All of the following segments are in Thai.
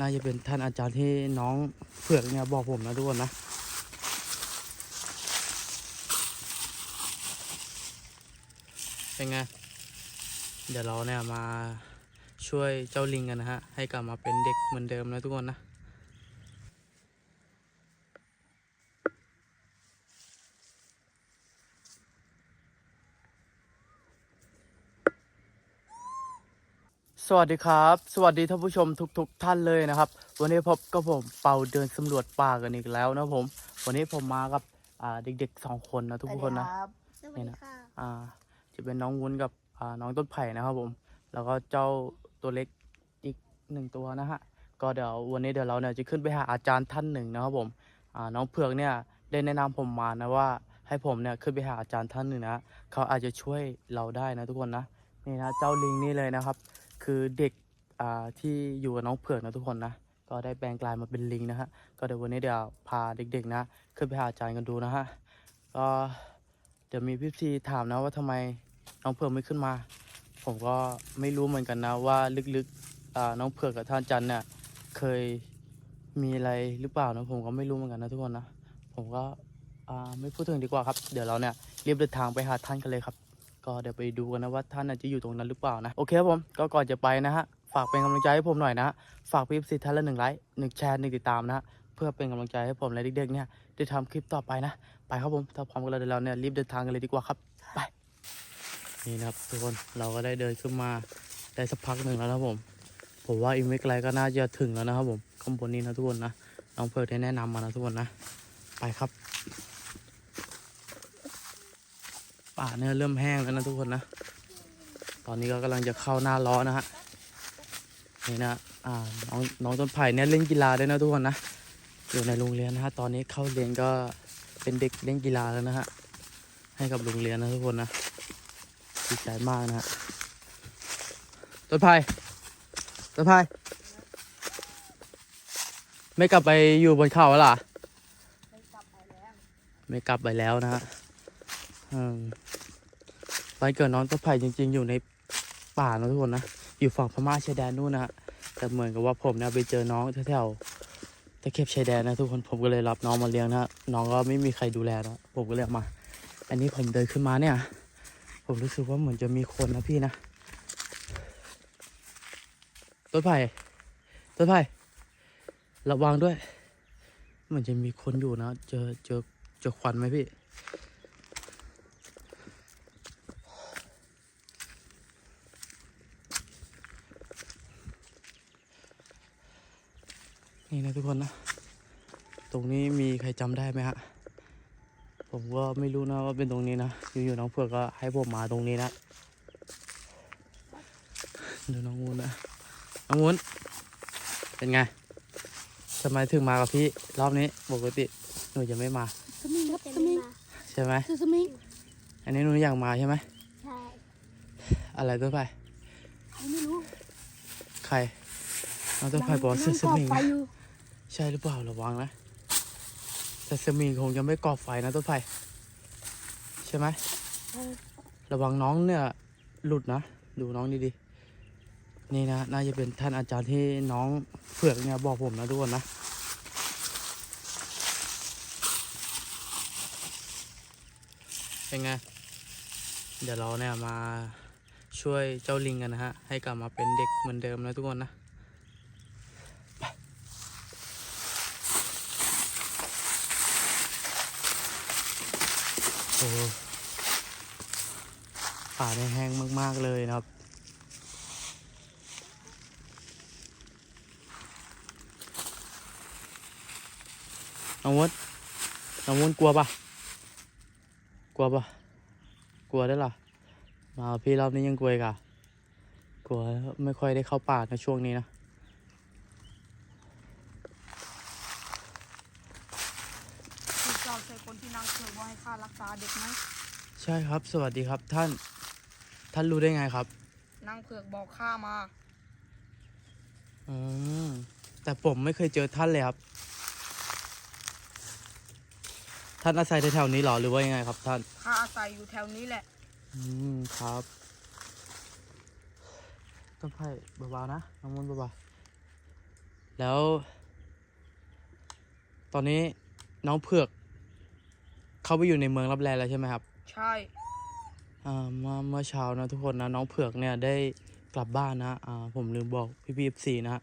น่าจะเป็นท่านอาจารย์ที่น้องเผือกเนี่ยบอกผมนะทุกคนนะ เป็นไง เดี๋ยวเราเนี่ยมาช่วยเจ้าลิงกันนะฮะ ให้กลับมาเป็นเด็กเหมือนเดิมนะทุกคนนะ วัสดีครับ สวัสดีท่านผู้ชมทุกๆท่านเลยนะครับ วันนี้พบกับผมเป่าเดินสำรวจป่ากันอีกแล้วนะผม วันนี้ผมมากับอ่าเด็กๆสองคนนะทุกคนนะสวัสดีค่ะอ่าจะเป็นน้องวุ้นกับอ่าน้องต้นไผ่นะครับผม แล้วก็เจ้าตัวเล็กอีกหนึ่งตัวนะฮะก็เดี๋ยววันนี้เดี๋ยวเราเนี่ยจะขึ้นไปหาอาจารย์ท่านหนึ่งนะครับผมอ่าน้องเผือกเนี่ยได้แนะนำผมมานะว่าให้ผมเนี่ยขึ้นไปหาอาจารย์ท่านหนึ่งนะเขาอาจจะช่วยเราได้นะทุกคนนะนี่นะเจ้าลิงนี่เลยนะครับ คือเด็กที่อยู่กับน้องเผือกนะทุกคนนะ ก็ได้แปลงกลายมาเป็นลิงนะฮะ ก็เดี๋ยววันนี้เดี๋ยวพาเด็กๆนะ ขึ้นไปหาอาจารย์กันดูนะฮะ ก็เดี๋ยวมีพี่ซีถามนะว่าทำไมน้องเผือกไม่ขึ้นมา ผมก็ไม่รู้เหมือนกันนะว่าลึกๆน้องเผือกกับท่านจันเนี่ยเคยมีอะไรหรือเปล่านะผมก็ไม่รู้เหมือนกันนะทุกคนนะ ผมก็ไม่พูดถึงดีกว่าครับ เดี๋ยวเราเนี่ยรีบเดินทางไปหาท่านกันเลยครับ ก็เดี๋ยวไปดูกันนะว่าท่านน่ะจะอยู่ตรงนั้นหรือเปล่านะ โอเคครับผม ก็ก่อนจะไปนะฮะ ฝากเป็นกำลังใจให้ผมหน่อยนะ ฝากพี่สิท่านละหนึ่งไลค์หนึ่งแชร์หนึ่งติดตามนะ เพื่อเป็นกำลังใจให้ผมและเด็กๆเนี่ยได้ทำคลิปต่อไปนะ ไปครับผมถ้าพร้อมกันแล้วเดี๋ยวเราเนี่ยรีบเดินทางกันเลยดีกว่าครับ ไป นี่นะครับทุกคน เราก็ได้เดินขึ้นมาได้สักพักหนึ่งแล้วนะครับผม ผมว่าอีกไม่ไกลก็น่าจะถึงแล้วนะครับผม ข้างบนนี้นะทุกคนนะ น้องเพิร์ดได้แนะนำมานะทุกคนนะ ไปครับ ป่าเนี่ยเริ่มแห้งแล้วนะทุกคนนะ ตอนนี้ก็กำลังจะเข้าหน้าร้อนนะฮะนี่นะอ่าน้องน้องต้นไผ่เนี่ยเล่นกีฬาด้วยนะทุกคนนะอยู่ในโรงเรียนนะฮะตอนนี้เข้าเรียนก็เป็นเด็กเล่นกีฬาแล้วนะฮะให้กับโรงเรียนนะทุกคนนะดีใจมากนะฮะต้นไผ่ต้นไผ่ไม่กลับไปอยู่บนเขาแล้วเหรอไม่กลับไปแล้วไม่กลับไปแล้วนะฮะ อืมไปเกิดน้องต้นไผ่จริง ๆ อยู่ในป่านะทุกคนนะ อยู่ฝั่งพม่าชายแดนนู่นนะฮะแต่เหมือนกับว่าผมเนี่ยไปเจอน้องแถวๆตะเข็บชายแดนนะทุกคนผมก็เลยรับน้องมาเลี้ยงนะน้องก็ไม่มีใครดูแลนะผมก็เลยเอามา อันนี้ผมเดินขึ้นมาเนี่ย ผมรู้สึกว่าเหมือนจะมีคนนะพี่นะต้นไผ่ต้นไผ่ระวังด้วยเหมือนจะมีคนอยู่นะ เจอเจอเจอควันไหมพี่ นี่นะทุ กคนนะ ตรงนี้มีใครจำได้ไหมฮะ ผมก็ไม่รู้นะว่าเป็นตรงนี้นะ อยู่ๆน้องเผือกก็ให้ผมมาตรงนี้นะดูน้องวุ้นนะ น้องวุ้นเป็นไงทำไมถึงมากับพี่รอบนี้ปกติหนูจะไม่มาสมิงครับสมิงใช่ไหมคือสมิงอันนี้หนูอยากมาใช่ไหมใช่อะไรต้นไผ่ใครไม่รู้ใครน้องต้นไผ่บอกว่าเสื้อสมิงไฟนะอยู่ ใช่หรือเปล่าระวังนะ แต่สมิงคงจะไม่ก่อไฟนะต้นไผ่ใช่ไหม ระวังน้องเนี่ยหลุดนะ ดูน้องดีๆ นี่นะ น่าจะเป็นท่านอาจารย์ที่น้องเผือกเนี่ยบอกผมนะทุกคนนะเป็นไง เดี๋ยวเราเนี่ยมาช่วยเจ้าลิงกันนะฮะ ให้กลับมาเป็นเด็กเหมือนเดิมนะทุกคนนะ อ้ป่าเนี่ยแห้งมาก ๆ เลยนะครับ น้องวุ้นน้องวุ้นกลัวปะกลัวปะกลัวได้เหรอมาพี่รอบนี้ยังกลัวกะกลัวไม่ค่อยได้เข้าป่าในช่วงนี้นะ คือเจ้าใช่คนที่นางเคยว่าให้ข้ารักษาเด็กไหม ใช่ครับ สวัสดีครับท่าน ท่านรู้ได้ไงครับ นางเผือกบอกข้ามา อืมแต่ผมไม่เคยเจอท่านเลยครับ ท่านอาศัยแถวๆนี้เหรอหรือว่ายังไงครับ ท่าน ข้าอาศัยอยู่แถวนี้แหละ อืมครับต้นไผ่เบาๆนะน้องมนต์เบาแล้ว ตอนนี้น้องเผือก เข้าไปอยู่ในเมืองรับแลแล้วใช่ไหมครับ ใช่ อ่าเมื่อเมื่อเช้านะทุกคนนะน้องเผือกเนี่ยได้กลับบ้านนะอ่าผมลืมบอกพี่พีซีนะฮะ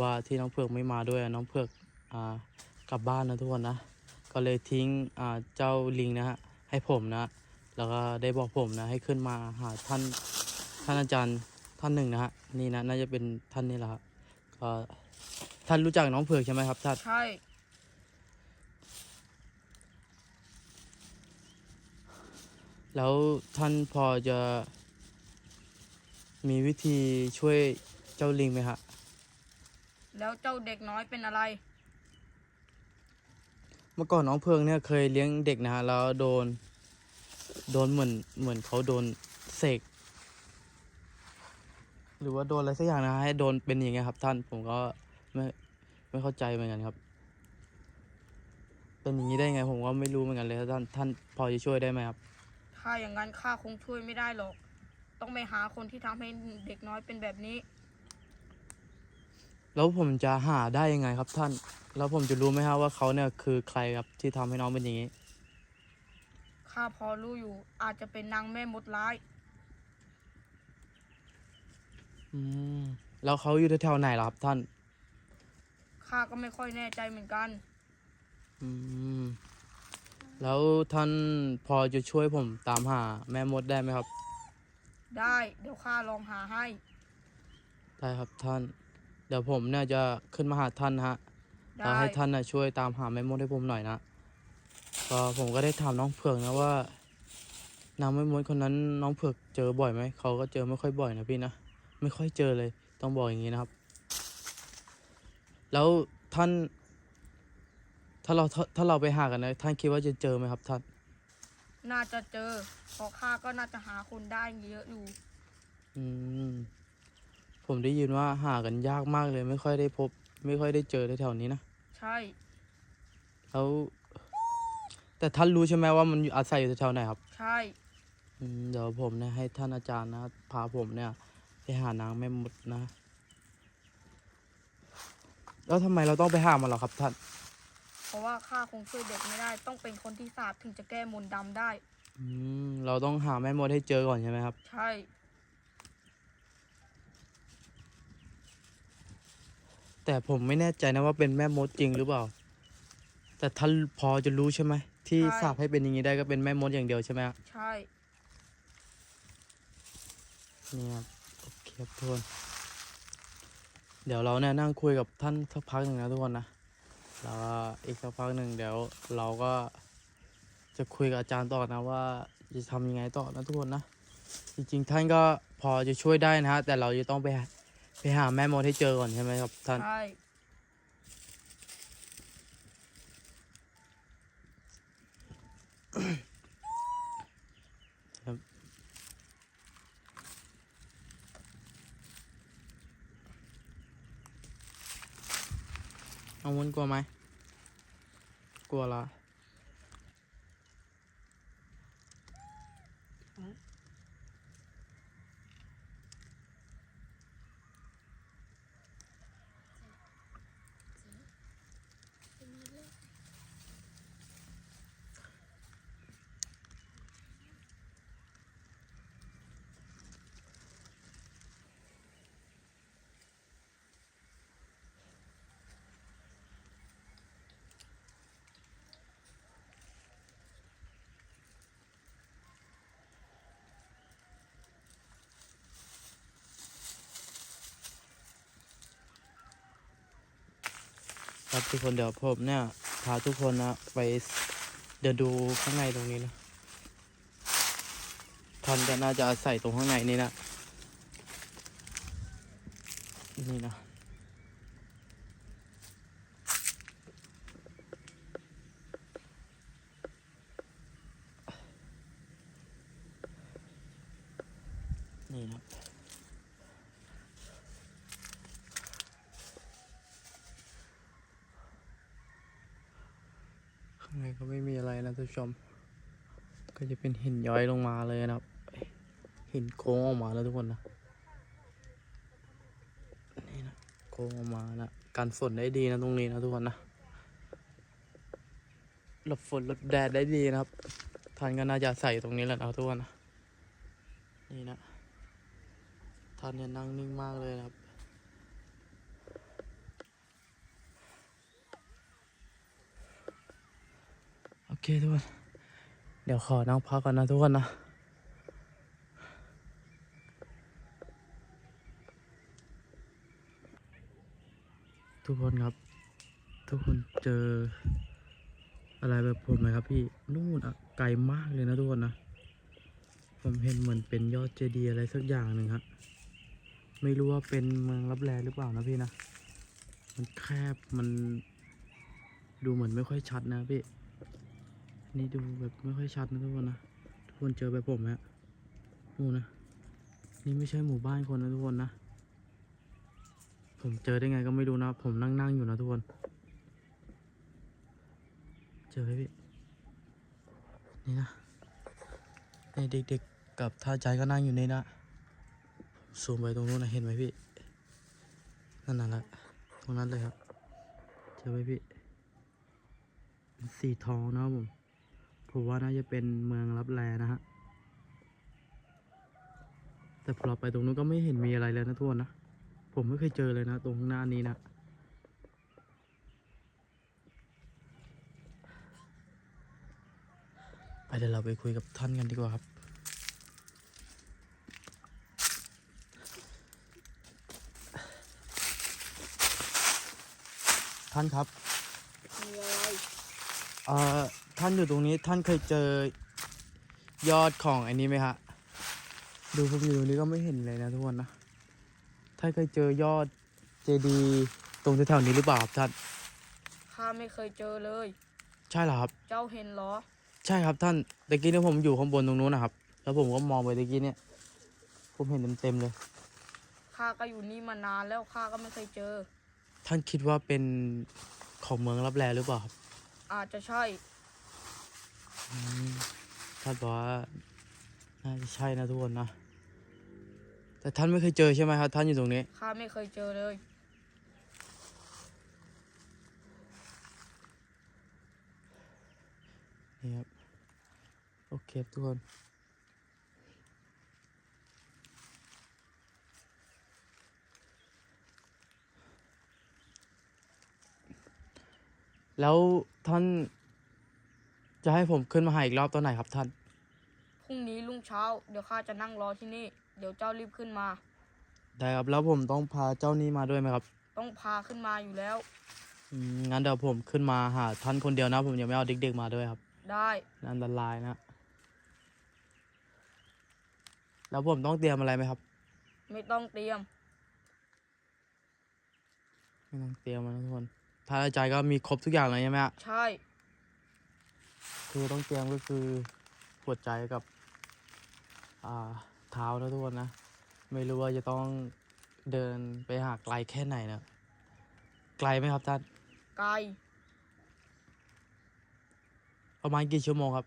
ว่าที่น้องเผือกไม่มาด้วยอะน้องเผือกอ่ากลับบ้านนะทุกคนนะก็เลยทิ้งอ่าเจ้าลิงนะฮะให้ผมนะแล้วก็ได้บอกผมนะให้ขึ้นมาหาท่านท่านอาจารย์ท่านหนึ่งนะฮะนี่นะน่าจะเป็นท่านนี่แหละครับก็ท่านรู้จักน้องเผือกใช่ไหมครับท่านใช่ แล้วท่านพอจะมีวิธีช่วยเจ้าลิงไหมฮะ แล้วเจ้าเด็กน้อยเป็นอะไร เมื่อก่อนน้องเพืองเนี่ยเคยเลี้ยงเด็กนะฮะแล้วโดน โดนเหมือนเหมือนเขาโดนเสกหรือว่าโดนอะไรสักอย่างนะฮะให้โดนเป็นอย่างเงี้ยครับ ท่านผมก็ไม่ไม่เข้าใจเหมือนกันครับ เป็นอย่างนี้ได้ไง ผมก็ไม่รู้เหมือนกันเลยท่านท่านพอจะช่วยได้ไหมครับ ถ้าอย่างนั้นข้าคงช่วยไม่ได้หรอก ต้องไปหาคนที่ทำให้เด็กน้อยเป็นแบบนี้ แล้วผมจะหาได้ยังไงครับท่าน แล้วผมจะรู้ไหมครับว่าเขาเนี่ยคือใครครับที่ทำให้น้องเป็นอย่างนี้ ข้าพอรู้อยู่ อาจจะเป็นนางแม่มดร้าย อืม แล้วเขาอยู่แถวๆไหนล่ะครับท่าน ข้าก็ไม่ค่อยแน่ใจเหมือนกัน อืม แล้วท่านพอจะช่วยผมตามหาแม่มดได้ไหมครับ ได้เดี๋ยวข้าลองหาให้ ได้ครับท่าน เดี๋ยวผมเนี่ยจะขึ้นมาหาท่านนะฮะได้แล้วให้ท่านนะช่วยตามหาแม่มดให้ผมหน่อยนะก็ผมก็ได้ถามน้องเผือกนะว่านางแม่มดคนนั้นน้องเผือกเจอบ่อยไหมเขาก็เจอไม่ค่อยบ่อยนะพี่นะไม่ค่อยเจอเลยต้องบอกอย่างนี้นะครับ แล้วท่าน ถ้าเราถ้าถ้าเราไปหากันนะท่านคิดว่าจะเจอไหมครับท่าน น่าจะเจอเพราะข้าก็น่าจะหาคนได้เยอะอยู่อืมผมได้ยินว่าหากันยากมากเลย ไม่ค่อยได้พบ ไม่ค่อยได้เจอแถวๆนี้นะใช่ แล้วแต่ท่านรู้ใช่ไหมว่ามันอยู่อาศัยอยู่แถวๆไหนครับใช่ อืมเดี๋ยวผมเนี่ยให้ท่านอาจารย์นะพาผมเนี่ย ไปหานางแม่มดนะ แล้วทำไมเราต้องไปหามันเหรอครับท่านเพ ราะว่าข้าคงช่วยเด็กไม่ได้ ต้องเป็นคนที่สาบถึงจะแก้มนต์ดำได้ อืมเราต้องหาแม่มดให้เจอก่อนใช่ไหมครับ ใช่ แต่ผมไม่แน่ใจนะว่าเป็นแม่มดจริงหรือเปล่า แต่ท่านพอจะรู้ใช่ไหมที่สาบให้เป็นอย่างนี้ได้ก็เป็นแม่มดอย่างเดียวใช่ไหมครับใช่ นี่ครับโอเคครับทุกคนเดี๋ยวเราเนี่ยนั่งคุยกับท่านสักพักหนึ่งนะทุกคนนะ แล้วก็อีกสักพักหนึ่งเดี๋ยวเราก็จะคุยกับอาจารย์ต่อนะว่าจะทำยังไงต่อนะทุกคนนะ จริงๆท่านก็พอจะช่วยได้นะฮะ แต่เราจะต้องไปไปหาแม่มดให้เจอก่อนใช่ไหมครับท่าน ใช่น้องวุ้นกลัวไหม กลั ครับทุกคนเดี๋ยวผมเนี่ยพาทุกคนนะไปเดินดูข้างในตรงนี้นะท่านก็น่าจะใส่ตรงข้างในนี่นะนี่นะนี่นะ ข้างในก็ไม่มีอะไรนะท่านผู้ชม ก็จะเป็นหินย้อยลงมาเลยนะครับ หินโค้งออกมาแล้วทุกคนนะ นี่นะโค้งออกมานะกันฝนได้ดีนะตรงนี้นะทุกคนนะหลบฝนหลบแดดได้ดีนะครับท่านก็น่าจะใส่ตรงนี้แหละนะทุกคนนะนี่นะท่านเนี่ยนั่งนิ่งมากเลยนะครับ เคทุกคน เดี๋ยวขอนั่งพักก่อนนะทุกคนนะ ทุกคนครับ ทุกคนเจอ อะไรแบบผมไหมครับพี่ นู่นอะไกลมากเลยนะทุกคนนะ ผมเห็นเหมือนเป็นยอดเจดีย์อะไรสักอย่างหนึ่งครับไม่รู้ว่าเป็นเมืองรับแลหรือเปล่านะพี่นะ มันแคบมันดูเหมือนไม่ค่อยชัดนะพี่ นี่ดูแบบไม่ค่อยชัดนะทุกคนนะทุกคนเจอแบบผมไหมฮะนู่นนะนี่ไม่ใช่หมู่บ้านคนนะทุกคนนะ ผมเจอได้ไงก็ไม่รู้นะ ผมนั่งนั่งอยู่นะทุกคน เจอไหมพี่นี่นะไอเด็กๆกับท่าใจก็นั่งอยู่นี่นะซูมไปตรงนู้นนะเห็นไหมพี่นั่นน่ะแหละตรงนั้นเลยครับ เจอไหมพี่ สีทองนะผม ผมว่าน่าจะเป็นเมืองรับแลนะฮะ แต่พอเราไปตรงนู้นก็ไม่เห็นมีอะไรเลยนะทุกคนนะ ผมไม่เคยเจอเลยนะตรงข้างหน้านี้นะไปเดี๋ยวเราไปคุยกับท่านกันดีกว่าครับท่านครับ มีอะไร เอ่อ ท่านอยู่ตรงนี้ท่านเคยเจอยอดของไอ้นี้ไหมฮะ ดูผมอยู่ตรงนี้ก็ไม่เห็นเลยนะทุกคนนะ ท่านเคยเจอยอดเจดีย์ตรงแถวๆนี้หรือเปล่าครับท่าน ข้าไม่เคยเจอเลย ใช่เหรอครับ เจ้าเห็นเหรอ ใช่ครับท่านตะกี้เนี่ยผมอยู่ข้างบนตรงนู้นนะครับ แล้วผมก็มองไปตะกี้เนี่ย ผมเห็นเต็มๆเลย ข้าก็อยู่นี่มานานแล้วข้าก็ไม่เคยเจอ ท่านคิดว่าเป็นของเมืองรับแลหรือเปล่าครับอาจจะใช่อืม ท่านบอกว่าน่าจะใช่นะทุกคนนะ แต่ท่านไม่เคยเจอใช่ไหมครับ ท่านอยู่ตรงนี้ ข้าไม่เคยเจอเลย นี่ครับ โอเคครับทุกคนแล้วท่าน จะให้ผมขึ้นมาหาอีกรอบตอนไหนครับท่าน พรุ่งนี้รุ่งเช้า เดี๋ยวข้าจะนั่งรอที่นี่ เดี๋ยวเจ้ารีบขึ้นมา ได้ครับ แล้วผมต้องพาเจ้านี้มาด้วยไหมครับ ต้องพาขึ้นมาอยู่แล้ว อืมงั้นเดี๋ยวผมขึ้นมาหาท่านคนเดียวนะ ผมยังไม่เอาเด็กๆมาด้วยครับได้อันตรายนะ แล้วผมต้องเตรียมอะไรไหมครับ ไม่ต้องเตรียม ไม่ต้องเตรียมนะทุกคนถ้าใจก็มีครบทุกอย่างเลยใช่ไหมฮะใช่ คือต้องเตรียมก็คือหัวใจกับอ่าเท้านะทุกคนนะ ไม่รู้ว่าจะต้องเดินไปหาไกลแค่ไหนนะไกลไหมครับท่านไกลประมาณกี่ชั่วโมงครับ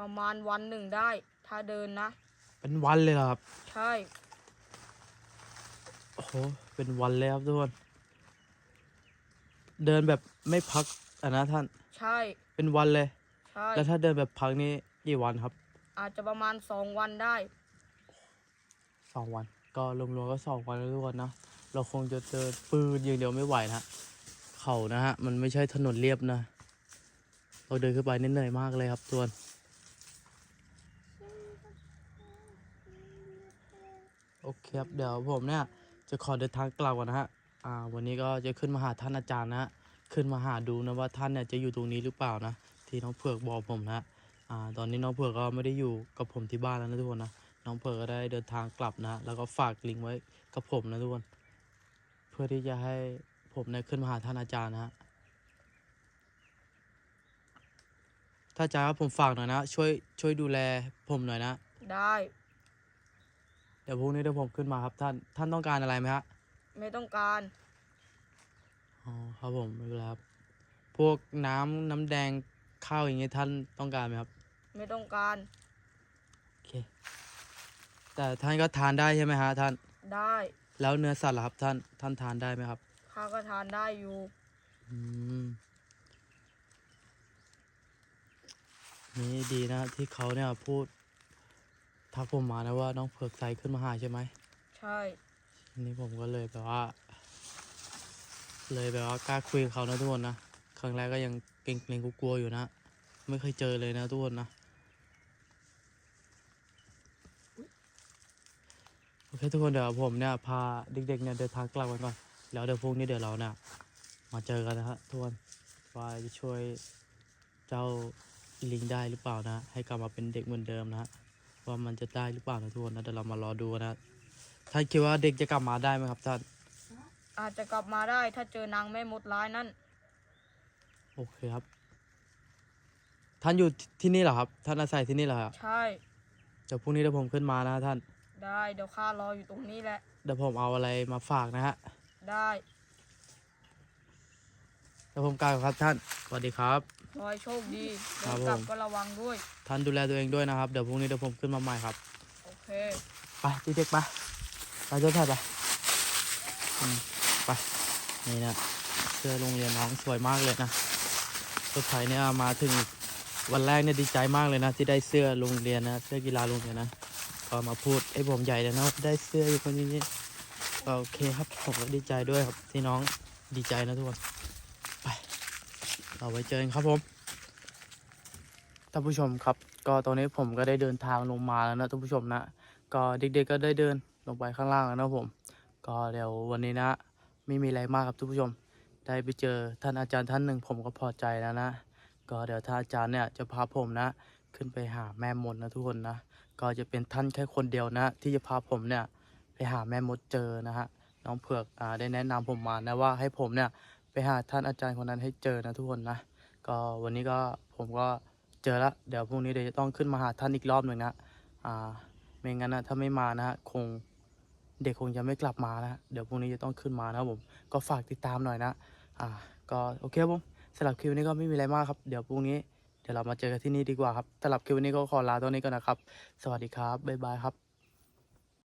ประมาณวันหนึ่งได้ ถ้าเดินนะ เป็นวันเลยเหรอครับ ใช่โอ้โหเป็นวันเลยครับทุกคนเดินแบบไม่พัก อะนะท่าน ใช่ เป็นวันเลย ใช่ แล้วถ้าเดินแบบพักนี่กี่วันครับ อาจจะประมาณสองวันได้สองวัน ก็รวมๆก็สองวันแล้วทุกคนนะ เราคงจะเดินปืนอย่างเดียวไม่ไหวนะฮะเขานะฮะ มันไม่ใช่ถนนเรียบนะ เราเดินขึ้นไปนี่เหนื่อยมากเลยครับทุกคนโอเคครับ เดี๋ยวผมเนี่ยจะขอเดินทางกลับก่อนนะฮะ อ่า วันนี้ก็จะขึ้นมาหาท่านอาจารย์นะฮะ ขึ้นมาหาดูนะว่าท่านเนี่ยจะอยู่ตรงนี้หรือเปล่านะ ที่น้องเผือกบอกผมนะฮะอ่าตอนนี้น้องเผือกก็ไม่ได้อยู่กับผมที่บ้านแล้วนะทุกคนนะน้องเผือกก็ได้เดินทางกลับนะฮะแล้วก็ฝากลิงก์ไว้กับผมนะทุกคน เพื่อที่จะให้ผมเนี่ยขึ้นมาหาท่านอาจารย์นะฮะถ้าอาจารย์ครับผมฝากหน่อยนะ ช่วยช่วยดูแลผมหน่อยนะ ได้ เดี๋ยวพรุ่งนี้เดี๋ยวผมขึ้นมาครับท่าน ท่านต้องการอะไรไหมฮะ ไม่ต้องการ อ๋อครับผมไม่เป็นไรครับ พวกน้ำน้ำแดงข้าวอย่างเงี้ยท่านต้องการไหมครับ ไม่ต้องการโอเค แต่ท่านก็ทานได้ใช่ไหมฮะท่าน ได้แล้วเนื้อสัตว์ล่ะครับท่าน ท่านทานได้ไหมครับ ข้าก็ทานได้อยู่ อืม นี่ดีนะที่เขาเนี่ยพูด ทักผมมานะว่าน้องเผือกใสขึ้นมาหาใช่ไหมใช่ ทีนี้ผมก็เลยแบบว่า เลยแบบว่ากล้าคุยกับเขานะทุกคนนะครั้งแรกก็ยังเกรงๆกลัวๆอยู่นะไม่เคยเจอเลยนะทุกคนนะโอเคทุกคนเดี๋ยวผมเนี่ยพาเด็กๆเนี่ยเดินทางกลับกันก่อนแล้วเดี๋ยวพรุ่งนี้เดี๋ยวเราเนี่ยมาเจอกันนะฮะทุกคนว่าจะช่วยเจ้าลิงได้หรือเปล่านะ ให้กลับมาเป็นเด็กเหมือนเดิมนะฮะว่ามันจะได้หรือเปล่านะทุกคนนะเดี๋ยวเรามารอดูนะท่านคิดว่าเด็กจะกลับมาได้ไหมครับท่าน อาจจะกลับมาได้ถ้าเจอนางแม่มดร้ายนั่น โอเคครับ ท่านอยู่ที่นี่เหรอครับ ท่านอาศัยที่นี่เหรอครับใช่ เดี๋ยวพรุ่งนี้เดี๋ยวผมขึ้นมานะท่าน ได้เดี๋ยวข้ารออยู่ตรงนี้แหละ เดี๋ยวผมเอาอะไรมาฝากนะฮะ ได้เดี๋ยวผมกล่าวครับท่าน สวัสดีครับ ขอให้โชคดีครัเดิบนกลับผม ก็ระวังด้วย ท่านดูแลตัวเองด้วยนะครับ เดี๋ยวพรุ่งนี้เดี๋ยวผมขึ้นมาใหม่ครับ โอเค ไปเด็กๆไปไปเจ้าชายไปอืม ไปนี่นะเสื้อโรงเรียนน้องสวยมากเลยนะรถไถเนี่ยมาถึงวันแรกเนี่ยดีใจมากเลยนะ ที่ได้เสื้อโรงเรียนนะเสื้อกีฬาโรงเรียนนะก็มาพูดไอ้ผมใหญ่เลยนะได้เสื้ออยู่คนนี้ก็โอเคครับผมก็ดีใจด้วยครับที่น้องดีใจนะทุกคนไปเราไว้เจอกันครับผมท่านผู้ชมครับ ก็ตอนนี้ผมก็ได้เดินทางลงมาแล้วนะท่านผู้ชมนะ ก็เด็กๆก็ได้เดินลงไปข้างล่างแล้วนะผม ก็เดี๋ยววันนี้นะ ไม่มีอะไรมากครับทุกผู้ชม ได้ไปเจอท่านอาจารย์ท่านหนึ่งผมก็พอใจแล้วนะ ก็เดี๋ยวท่านอาจารย์เนี่ยจะพาผมนะ ขึ้นไปหาแม่มดนะทุกคนนะ ก็จะเป็นท่านแค่คนเดียวนะ ที่จะพาผมเนี่ยไปหาแม่มดเจอนะฮะ น้องเผือกอ่าได้แนะนำผมมานะว่าให้ผมเนี่ยไปหาท่านอาจารย์คนนั้นให้เจอนะทุกคนนะ ก็วันนี้ก็ผมก็เจอละเดี๋ยวพรุ่งนี้เดี๋ยวจะต้องขึ้นมาหาท่านอีกรอบหนึ่งนะ อ่า ไม่งั้นนะถ้าไม่มานะฮะคง เด็กคงจะไม่กลับมานะฮะเดี๋ยวพรุ่งนี้จะต้องขึ้นมานะครับผม ก็ฝากติดตามหน่อยนะ อ่า ก็โอเคครับผมสำหรับคลิปนี้ก็ไม่มีอะไรมากครับ เดี๋ยวพรุ่งนี้เดี๋ยวเรามาเจอกันที่นี่ดีกว่าครับสำหรับคลิปนี้ก็ขอลาตัวนี้ก่อนนะครับ สวัสดีครับบ๊ายบายครับ